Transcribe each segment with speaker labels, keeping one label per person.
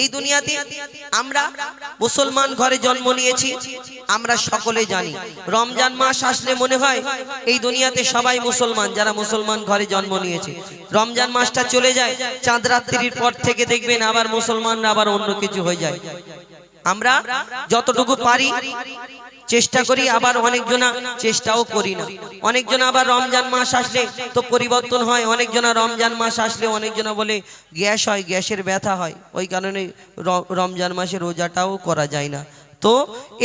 Speaker 1: এই দুনিয়াতে আমরা মুসলমান ঘরে জন্ম নিয়েছি, আমরা সকলে জানি। রমজান মাস আসলে মনে হয় এই দুনিয়াতে সবাই মুসলমান, যারা মুসলমান ঘরে জন্ম নিয়েছে। রমজান মাসটা চলে যায়, চাঁদ রাত্রির পর থেকে দেখবেন আবার মুসলমানরা আবার অন্য কিছু হয়ে যায়। আমরা যতটুকু পারি চেষ্টা করি, আবার অনেকজনা চেষ্টাও করি না। অনেকজনা আবার রমজান মাস আসলে তো পরিবর্তন হয়, অনেকজনা রমজান মাস আসলে অনেকজনা বলে গ্যাস হয়, গ্যাসের ব্যথা হয়। ওই কারণে রমজান মাসে রোজাটাও করা যায় না। তো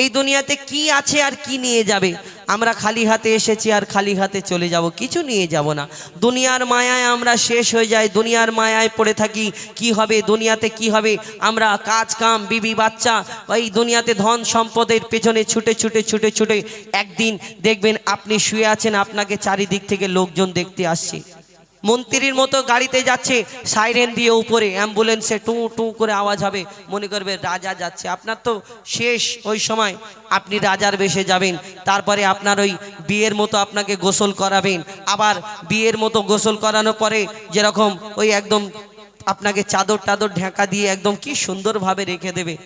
Speaker 1: এই দুনিয়াতে কি আছে আর কি নিয়ে যাবে? আমরা খালি হাতে এসেছি আর খালি হাতে চলে যাব, কিছু নিয়ে যাব না। দুনিয়ার মায়ায় আমরা শেষ হয়ে যাই, দুনিয়ার মায়ায় পড়ে থাকি, কি হবে, দুনিয়াতে কি হবে? আমরা কাজ, কাম, বিবি, বাচ্চা, এই দুনিয়াতে ধন সম্পদের পেছনে ছুটে ছুটে ছুটে ছুটে একদিন দেখবেন আপনি শুয়ে আছেন, আপনাকে চারিদিক থেকে লোকজন দেখতে আসছে। মন্ত্রীর মতো গাড়িতে যাচ্ছে, সাইরেন দিয়ে উপরে, অ্যাম্বুলেন্সে টু টু করে আওয়াজ হবে। মনে করবে রাজা যাচ্ছে। আপনার তো শেষ ওই সময়। আপনি রাজার বেশে যাবেন। তারপরে আপনার ওই বিয়ের মতো আপনাকে গোসল করাবেন। আবার বিয়ের মতো গোসল করানোর পরে যেরকম ওই একদম আপনাকে চাদর টাদর ঢাকা দিয়ে একদম কি সুন্দরভাবে রেখে দেবে।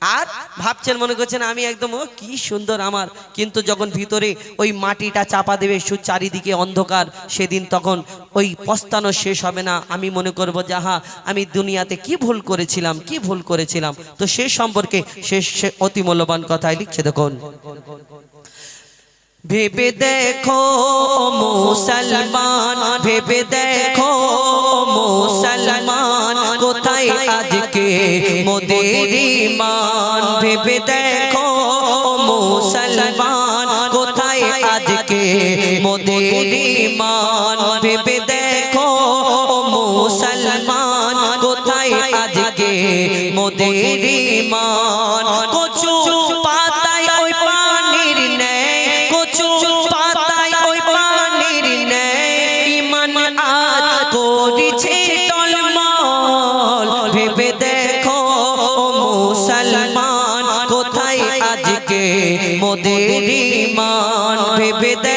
Speaker 1: আর ভাবছেন, মনে করছেন, আমি একদম, ও, কি সুন্দর আমার। কিন্তু যখন ভিতরে ওই মাটিটা চাপা দেবে, সু চারিদিকে অন্ধকার, সেদিন তখন ওই পস্তানো শেষ হবে না। আমি মনে করব যাহা আমি দুনিয়াতে কি ভুল করেছিলাম, কি ভুল করেছিলাম। তো সে সম্পর্কে সে অতি মূল্যবান কথাই লিখছে দেখুন। ভেবে দেখো মুসলমান, ভেবে দেখো মুসলমান, কোথায় আজকে মোদের মান ভেবে দেখো মুসলমান, কোথায় আজকে মোদের ইমান respete.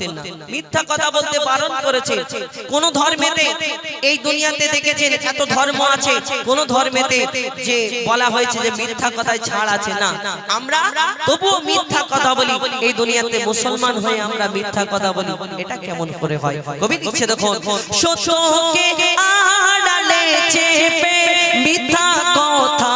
Speaker 1: করতেন না। মিথ্যা কথা বলতে বারণ করেছে। কোন ধর্মেতে এই দুনিয়াতে দেখেছেন এত ধর্ম আছে, কোন ধর্মেতে যে বলা হয়েছে যে মিথ্যা কথায় ছাড় আছে না। আমরা তবুও মিথ্যা কথা বলি, এই দুনিয়াতে মুসলমান হয়ে আমরা মিথ্যা কথা বলি। এটা কেমন করে হয়? কবি দিচ্ছে দেখুন, সত্যকে আড়ালে চেপে মিথ্যা কথা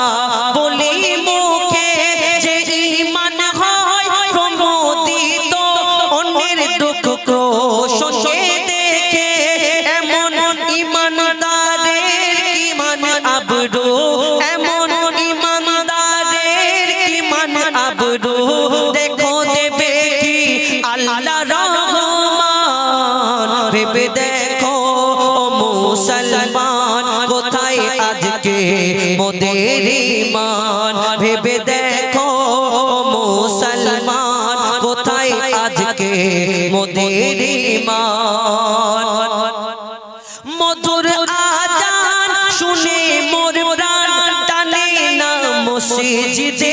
Speaker 1: মসজিদের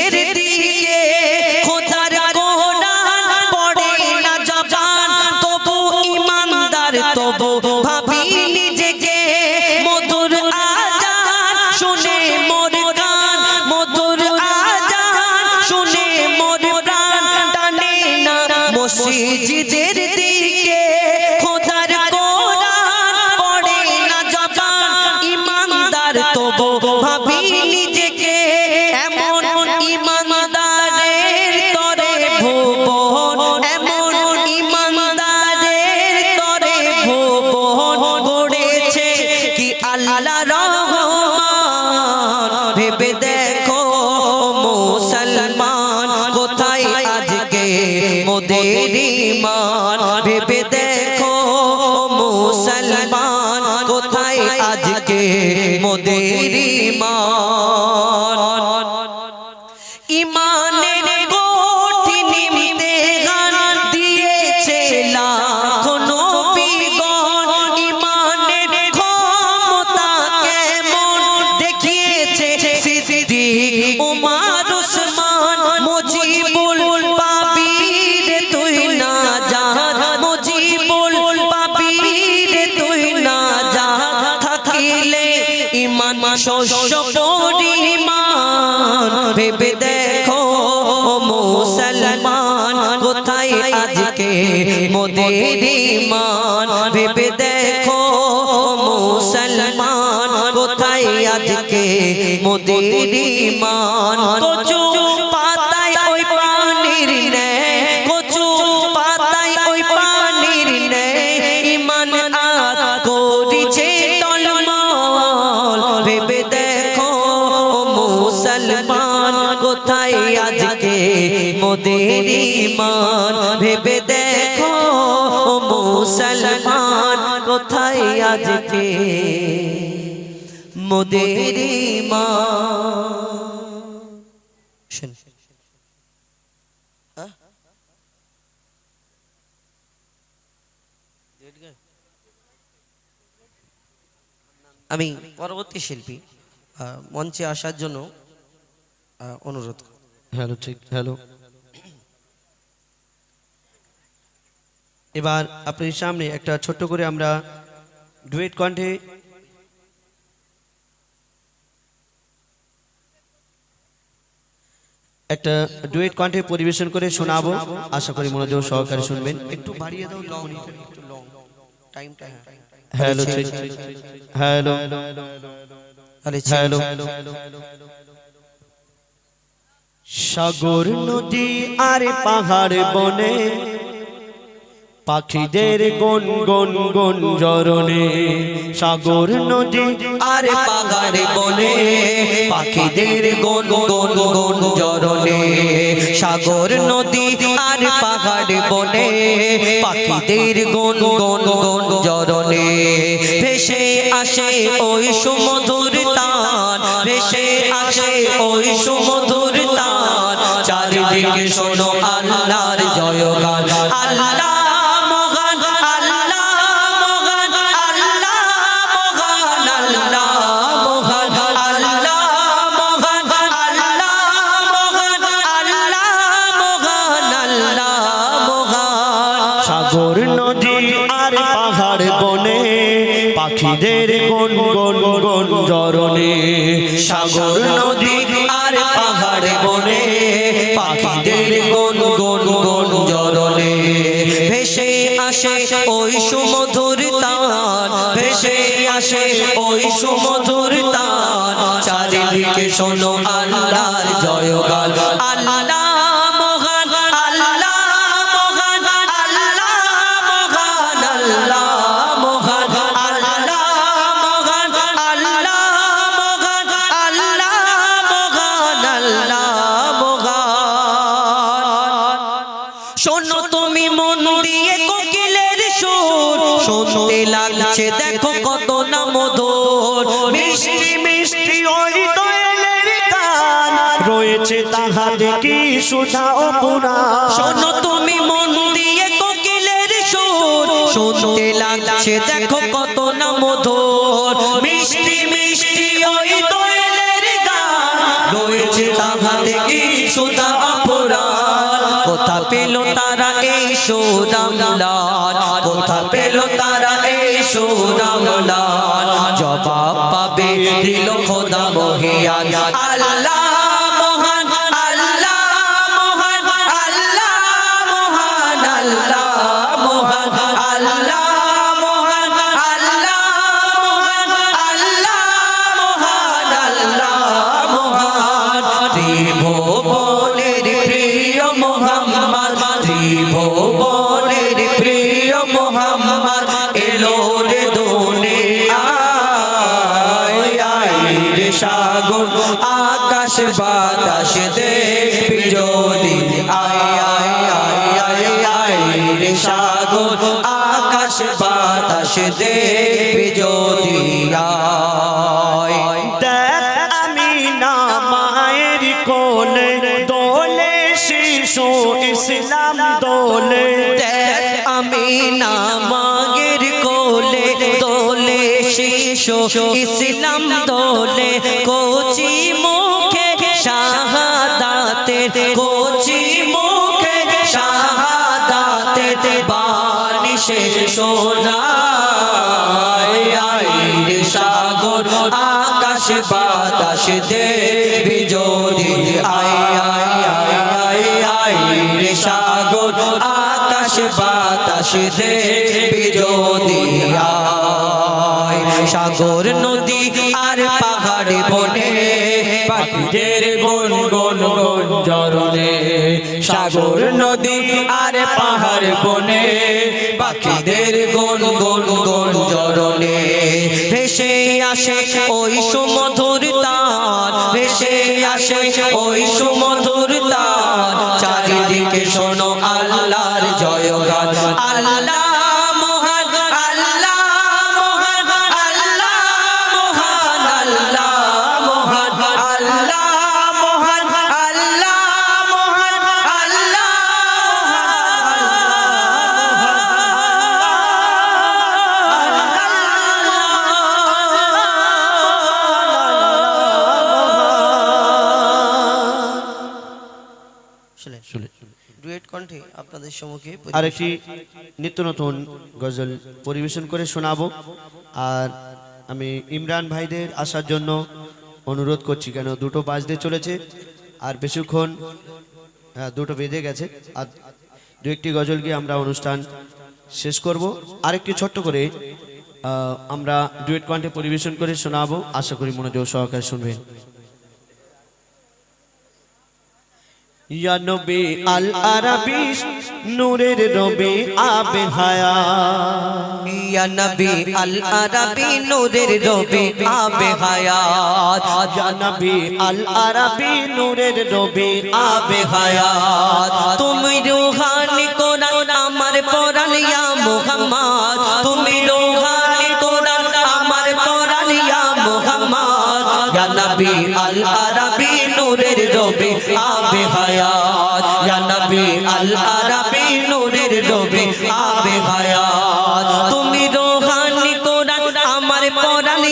Speaker 1: ইমান ভেবে দেখো মুসলমান কোথায় আজকে মোদের ইমান? শুন আমি পরবর্তী শিল্পী মঞ্চে আসার জন্য অনুরোধ
Speaker 2: হ্যালো, ঠিক, হ্যালো। এবার আপনার সামনে একটা ছোট্ট করে আমরা ডুয়েট কণ্ঠে একটা ডুয়েট কণ্ঠে পরিবেশন করে শোনাবো। আশা করি মনোযোগ সহকারে শুনবেন।
Speaker 1: একটু বাড়িয়ে দাও লং টাইম লং টাইমটা
Speaker 2: হ্যালো হ্যালো হ্যালো সাগর নদী আর পাহাড় বনে পাখিদের গন গন গন জরনে সাগর নদী
Speaker 1: আর পাহাড়ে বনে, পাখিদের গন গন গন জরনে সাগর নদী আর পাহাড় বনে, পাখিদের গন গন গন জরনে ভেসে আসে ওই সুমধুর তান, ভেসে আসে ওই সুমধুর তান, চারিদিকে শোনো আল্লাহর জয়গান ওই সুমধুর তান, ভেসে আসে ওই সুমধুর তান। চারিদিকে শোনো আল্লাহর জয় গান। শোনো তুমি মন দিয়ে কোকে শুনতে লাগছে, দেখো কত না মধুর। মিষ্টি মিষ্টি ওই দোয়েলের গান।
Speaker 2: রয়েছে তাহাতে কি সুধা ও পুরাণ
Speaker 1: শোনো তুমি মন দিয়ে কোকিলের সুর। শুনতে লাগছে, দেখো কত না মধুর। মিষ্টি মিষ্টি ওই দোয়েলের গান। রয়েছে তাহাতে কি সুধা অপরাধ কোথা পেল তারা এই সুরামলাল কোথা পেল তারা এই সুরামলাল জবাব পাবে দিল খোদা মহিয়ান। আল্লাহ
Speaker 2: শিশু ইসলাম দোলে,
Speaker 1: আমি না মাগের কোলে দোলে, শিশু ইসলাম দোলে, কোচি মুখে শাহাদাতের, কোচি মুখে শাহাদাতের বাণী সে শোনায়। আয় রে সাগর, আকাশ,
Speaker 2: বাতাস আয় আয় আয় আয় সাগর, আকাশ বাতাস দেবি সাগর, নদী আর পাহাড় বনে, পাখিদের গুন গুন গুন জরনে সাগর, নদী আর পাহাড় বনে, পাখিদের গুন গুন গুন জরনে ভেসে আসে ওই সুমধুর তার, ভেসে আসে ওই সুমধুর তার। চারিদিকে শোনো আল্লাহর জয়গান।
Speaker 1: কণ্ঠে আপনাদের সম্মুখে
Speaker 2: আরেকটি নিত্য নতুন গজল পরিবেশন করে শোনাবো। আর আমি ইমরান ভাইদের আসার জন্য অনুরোধ করছি কেন দুটো বাজতে চলেছে আর বেশিক্ষণ হ্যাঁ, দুটো বেজে গেছে। আর দু একটি গজল গিয়ে আমরা অনুষ্ঠান শেষ করব। আরেকটি ছোট্ট করে আমরা ডুয়েট কণ্ঠে পরিবেশন করে শোনাবো। আশা করি মনোযোগ সহকারে শুনবেন। ইয়া নবী আল আরাবিস নূরের রবি আবে হায়া।
Speaker 1: ইয়া নবী আল আরাবি নূরের রবি আবে হায়াত
Speaker 2: ইয়া নবী আল আরাবি নূরের রবি আবে হায়াত
Speaker 1: তুমি রুহানি কোরআন আল আরাবি রবি আবে হায়াত। তুমি রুহানি কোরআন, আমার পরান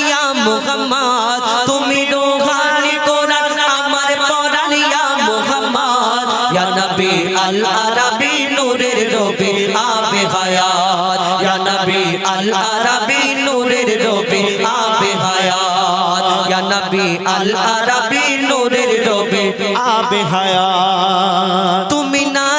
Speaker 1: মুহাম্মদ। তুমি রুহানি কোরআন, আমার পরান মুহাম্মদ। ইয়া নবী আল আরাবি নূরের রবি আবে হায়াত। ইয়া নবী আল আরাবি নূরের রবি আবে হায়াত। ইয়া নবী আল আরাবি নূরের রবি
Speaker 2: আবে হায়াত।
Speaker 1: তুমি না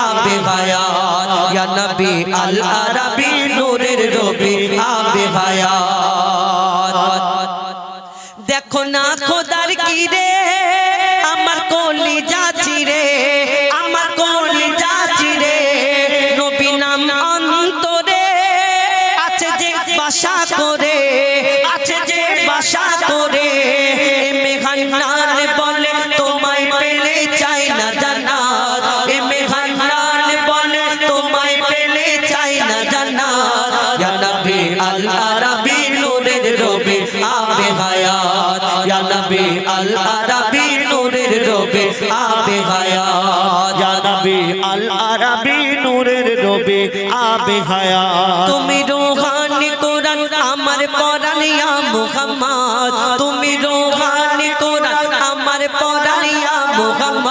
Speaker 1: আবে হায়াত ইয়া নবী আল আরাবি নূরের রবি আবে হায়াত ইয়া নবী আল আরাবি নূরের রবে আবে নবী আল আরাবি নূরের রবে আবে তুমি রোহানি কোরআন আমার পরান ইয়া মুহাম্মদ। তুমি রোহানি কোরআন আমার পরান ইয়া মুহাম্মদ।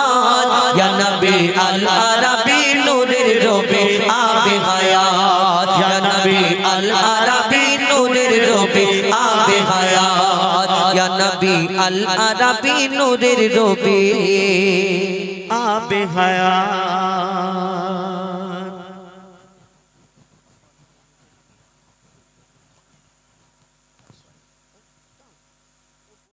Speaker 1: আল আরাবি নূরের রবি।
Speaker 2: আবে হায়াত।